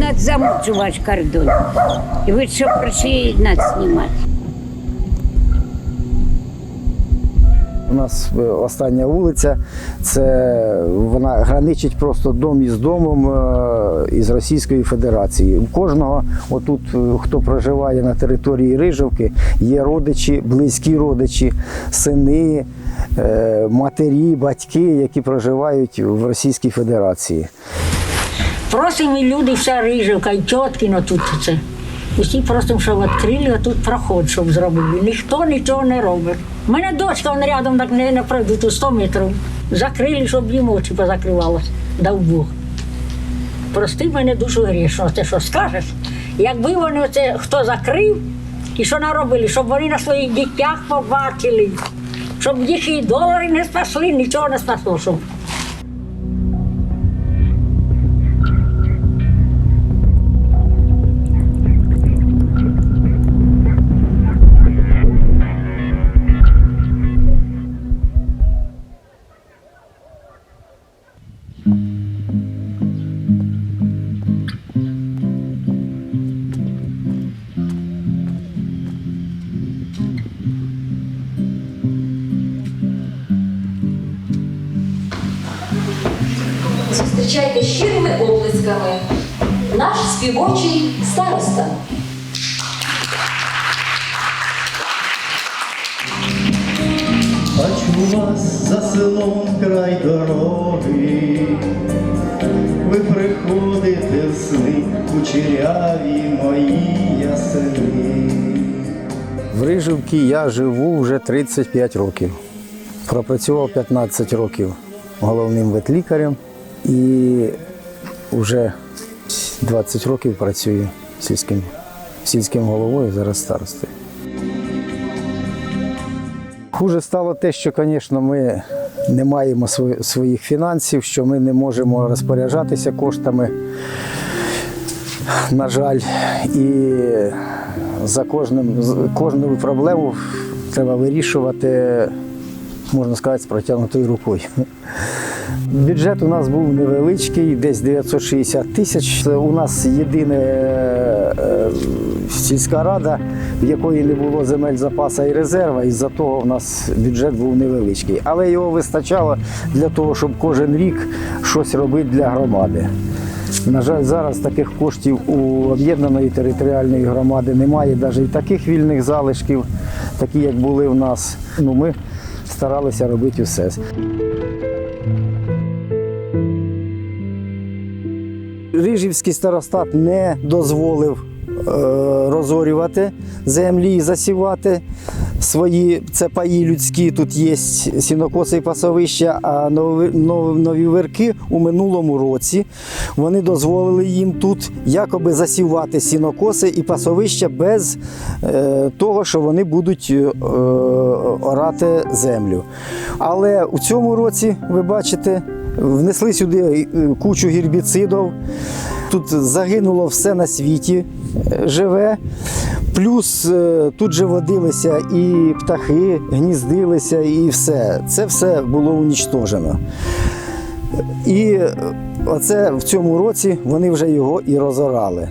Нас замучив ваш кордон. І ви що прийшли нас знімати? У нас е, остання вулиця, це вона граничить просто дом із домом е, із Російської Федерації. У кожного, отут, е, хто проживає на території Рижівки, є родичі, близькі родичі, сини, матері, батьки, які проживають в Російській Федерації. Просимо люди, вся рижівка, і на тут це. Усі просимо, щоб відкрили, а тут проход, щоб зробили. Ніхто нічого не робить. У мене дочка вон рядом так не, не пройду, тут 100 метрів. Закрили, щоб їм очі позакривалося. Дав Бог. Прости мене душу грішно, те, що скажеш. Якби вони оце хто закрив і що наробили, щоб вони на своїх дітях побачили, щоб їх і долари не спасли, нічого не спасло. Щоб. Зустрічайте щирими оплесками наш співочий староста. Бачу вас за селом край дороги, ви приходите в сни, кучеряві мої ясени. В Рижівці я живу вже 35 років. Пропрацював 15 років головним ветлікарем і вже 20 років працюю сільським, сільським головою, зараз старостою. Хуже стало те, що, звісно, ми не маємо своїх фінансів, що ми не можемо розпоряджатися коштами на жаль, і за кожним, кожну проблему треба вирішувати, можна сказати, з протягнутою рукою. Бюджет у нас був невеличкий, десь 960 тисяч. У нас єдина е, сільська рада, в якої не було земель запасу і резерва, і за того в нас бюджет був невеличкий. Але його вистачало для того, щоб кожен рік щось робити для громади. На жаль, зараз таких коштів у об'єднаної територіальної громади немає, навіть і таких вільних залишків, такі як були в нас. Ну, ми старалися робити все. Рижівський старостат не дозволив е, розорювати землі і засівати свої це паї людські. Тут є сінокоси і пасовища, а нові, нов- нові вирки у минулому році вони дозволили їм тут якоби засівати сінокоси і пасовища без е, того, що вони будуть е, орати землю. Але у цьому році, ви бачите, внесли сюди е, кучу гербіцидів. Тут загинуло все на світі е, живе. Плюс е, тут же водилися і птахи, гніздилися, і все. Це все було унічтожено. І оце в цьому році вони вже його і розорали.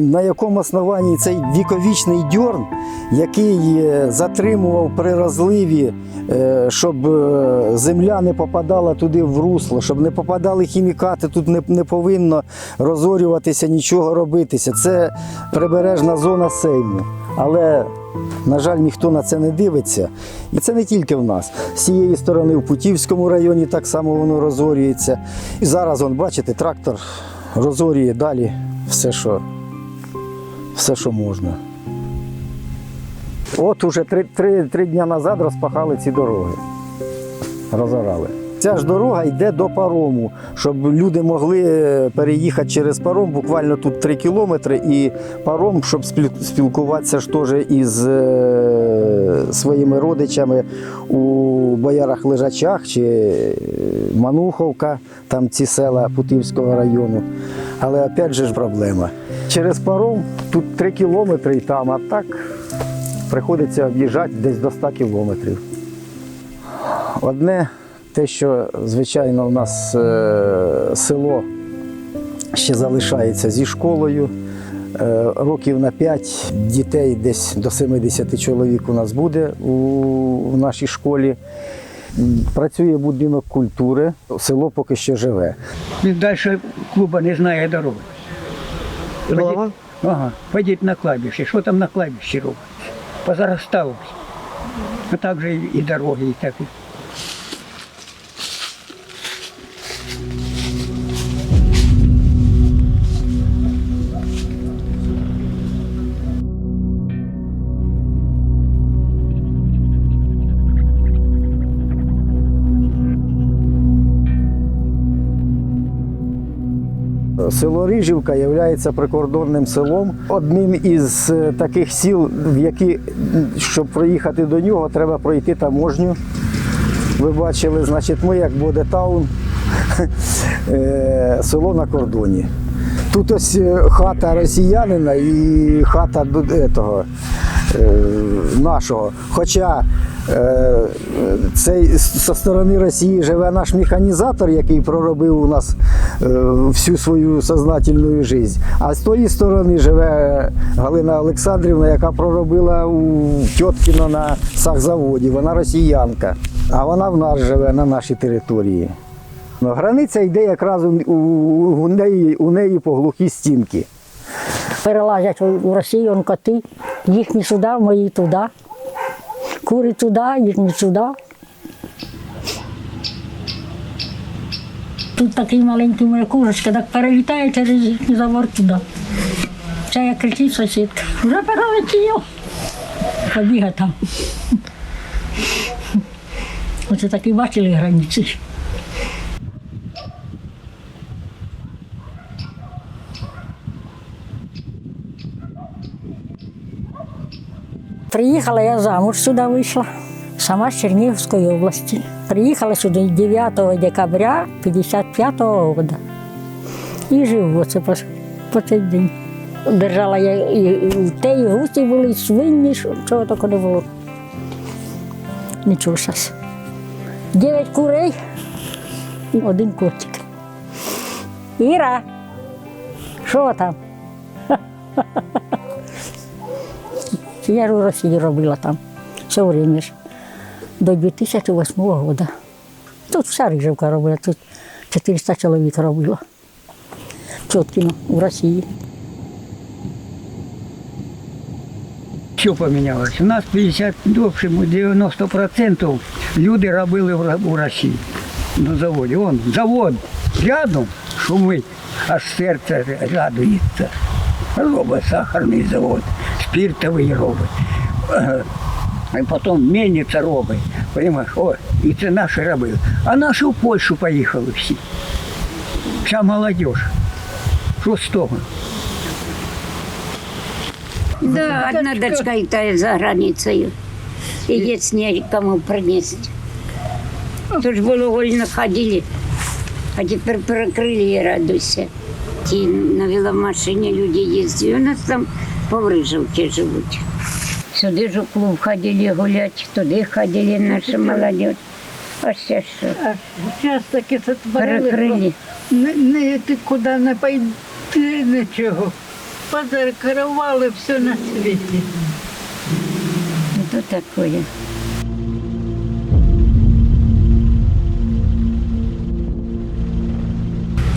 На якому основанні цей віковічний дьорн, який е, затримував при розливі, е, щоб е, земля не попадала туди в русло, щоб не попадали хімікати, тут не, повинно розорюватися, нічого робитися. Це прибережна зона Сейму. Але, на жаль, ніхто на це не дивиться. І це не тільки в нас. З цієї сторони, в Путівському районі так само воно розорюється. І зараз, он, бачите, трактор розорює далі все, що все, що можна. От уже три, три, три дні назад розпахали ці дороги. Розорали. Ця ж дорога йде до парому, щоб люди могли переїхати через паром. Буквально тут 3 кілометри, і паром, щоб спілкуватися ж теж із е, своїми родичами у боярах лежачах чи е, Мануховка, там ці села Путівського району. Але опять же ж проблема. Через паром тут 3 кілометри і там, а так приходиться об'їжджати десь до 100 кілометрів. Одне те, що звичайно у нас е, село ще залишається зі школою. Е, Років на 5 дітей, десь до 70 чоловік у нас буде у, в нашій школі. Працює будинок культури, село поки що живе. Він далі клуба не знає дороги. Голова? Ага, пойдіть на кладбище. Що там на кладбищі робиться? Позаросталося. А так же і, дороги, і так. Село Рижівка є прикордонним селом. Одним із е, таких сіл, в які, щоб проїхати до нього, треба пройти таможню. Ви бачили, значить, ми як Бодетаун, е, село на кордоні. Тут ось е, хата росіянина і хата д- етого, е, нашого. Хоча е, цей зі сторони Росії живе наш механізатор, який проробив у нас е, всю свою сознательну життя. А з тої сторони живе Галина Олександрівна, яка проробила у Тьоткіно на сахзаводі. Вона росіянка, а вона в нас живе на нашій території. Ну, границя йде якраз у, у, у, неї, у неї по глухій стінки. Перелазять у- Росію он коти, їхні сюди, мої туди. Кури туди, їхні сюди. Тут такий маленький моя курочка, так перелітає через їхній забор туди. Це як кричить сусід. Вже перелетів. Побіга там. Оце такі бачили границі. Приїхала я замуж сюди вийшла, сама з Чернігівської області. Приїхала сюди 9 декабря 55 року. І живу оце по, по цей день. Держала я і, те, і гусі були, і свині, чого тільки не було. Нічого зараз. Дев'ять курей і один котик. Іра, що там? Я ж у Росії робила там все время ж, до 2008 року. Тут вся Рижівка робила, тут 400 чоловік робило. Чоткіно в Росії. Що помінялося? У нас 50, в общем, 90% люди робили в Росії на заводі. Вон завод рядом шумить, аж серце радується. Робить сахарний завод, спиртовий робить. Е, І потім мельниця робить. Понимаєш, о, і це наші робили. А наші в Польщу поїхали всі. Вся молодь. Що з того? Да, одна дочка и та за границей. И есть некому принести. Тут ж було вольно ходили, а тепер перекрили і радуйся. Ті на веломашині люди їздять. У нас там по Врижівці живуть. Сюди ж у клуб ходили гуляти, туди ходили наша молодь. А ще що? Зараз таки це Перекрили. Не, не, ти куди не пойти, нічого. Позакривали все на світі. Ну, таке.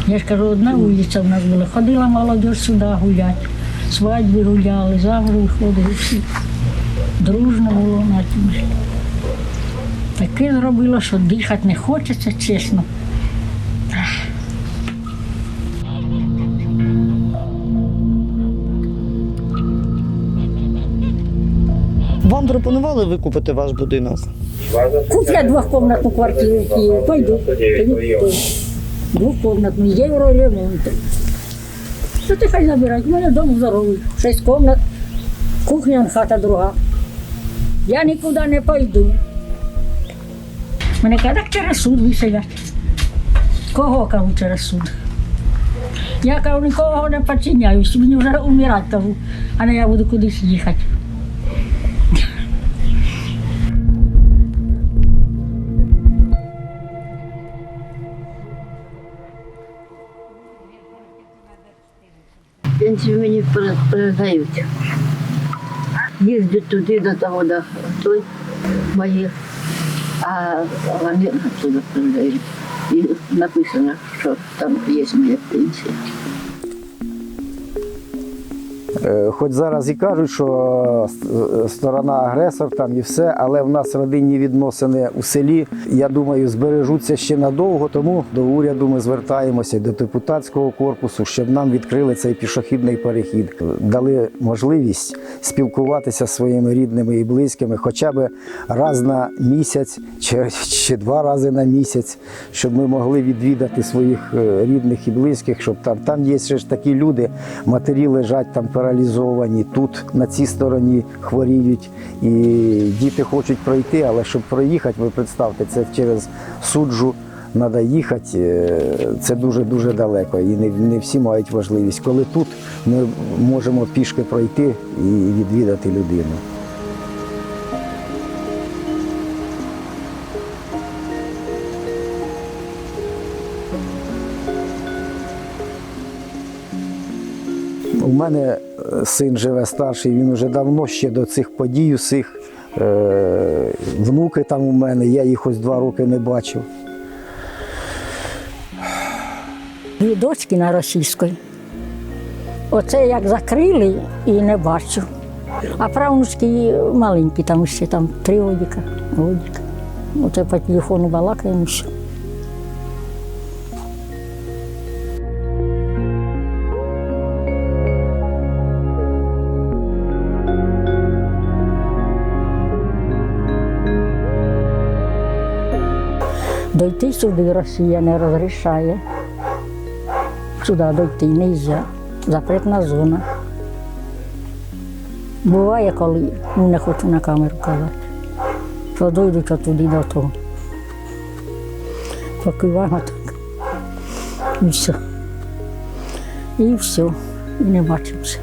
Я ж кажу, одна вулиця в нас була. Ходила молодь сюди гуляти. Свадьби гуляли, завжди виходили всі. Дружно було на тім. Таке зробило, що дихати не хочеться, чесно. Вам пропонували викупити ваш будинок? Куплять двохкомнатну квартиру в Києві, пойду. Двохкомнатну, євро ремонту. Що ти хай забирають? У мене дом здоровий, шість комнат, кухня, хата друга. Я нікуди не пойду. Мене кажуть, так через суд виселять. Кого кажу через суд? Я кажу, нікого не підчиняюсь, мені вже умирати кажу, а не я буду кудись їхати. Пенсію мені передають. Їздять туди до того, до той мої, а вони туди передають. І написано, що там є моя пенсія. Е, Хоч зараз і кажуть, що е, сторона агресор там і все, але в нас родинні відносини у селі, я думаю, збережуться ще надовго. Тому до уряду ми звертаємося до депутатського корпусу, щоб нам відкрили цей пішохідний перехід, дали можливість спілкуватися зі своїми рідними і близькими, хоча б раз на місяць чи, чи два рази на місяць, щоб ми могли відвідати своїх е, рідних і близьких, щоб там там є ще ж такі люди, матері лежать там паралізовані, тут на цій стороні хворіють, і діти хочуть пройти, але щоб проїхати, ви представте, це через суджу. Треба їхати, е, це дуже-дуже далеко. І не, не всі мають можливість. Коли тут ми можемо пішки пройти і відвідати людину. У мене е, син живе старший, він вже давно ще до цих подій усіх. Е, внуки там у мене, я їх ось два роки не бачив. Дві дочки на російській. Оце як закрили і не бачу. А правнучки маленькі, там ще там три годіка. Оце по телефону балакаємо. все. Дойти сюди Росія не розрішає. Сюди дойти не можна. Запретна зона. Буває, коли ну, не хочу на камеру казати, що дойдуть туди до того. Покиваємо так. І все. І все. І не бачимося.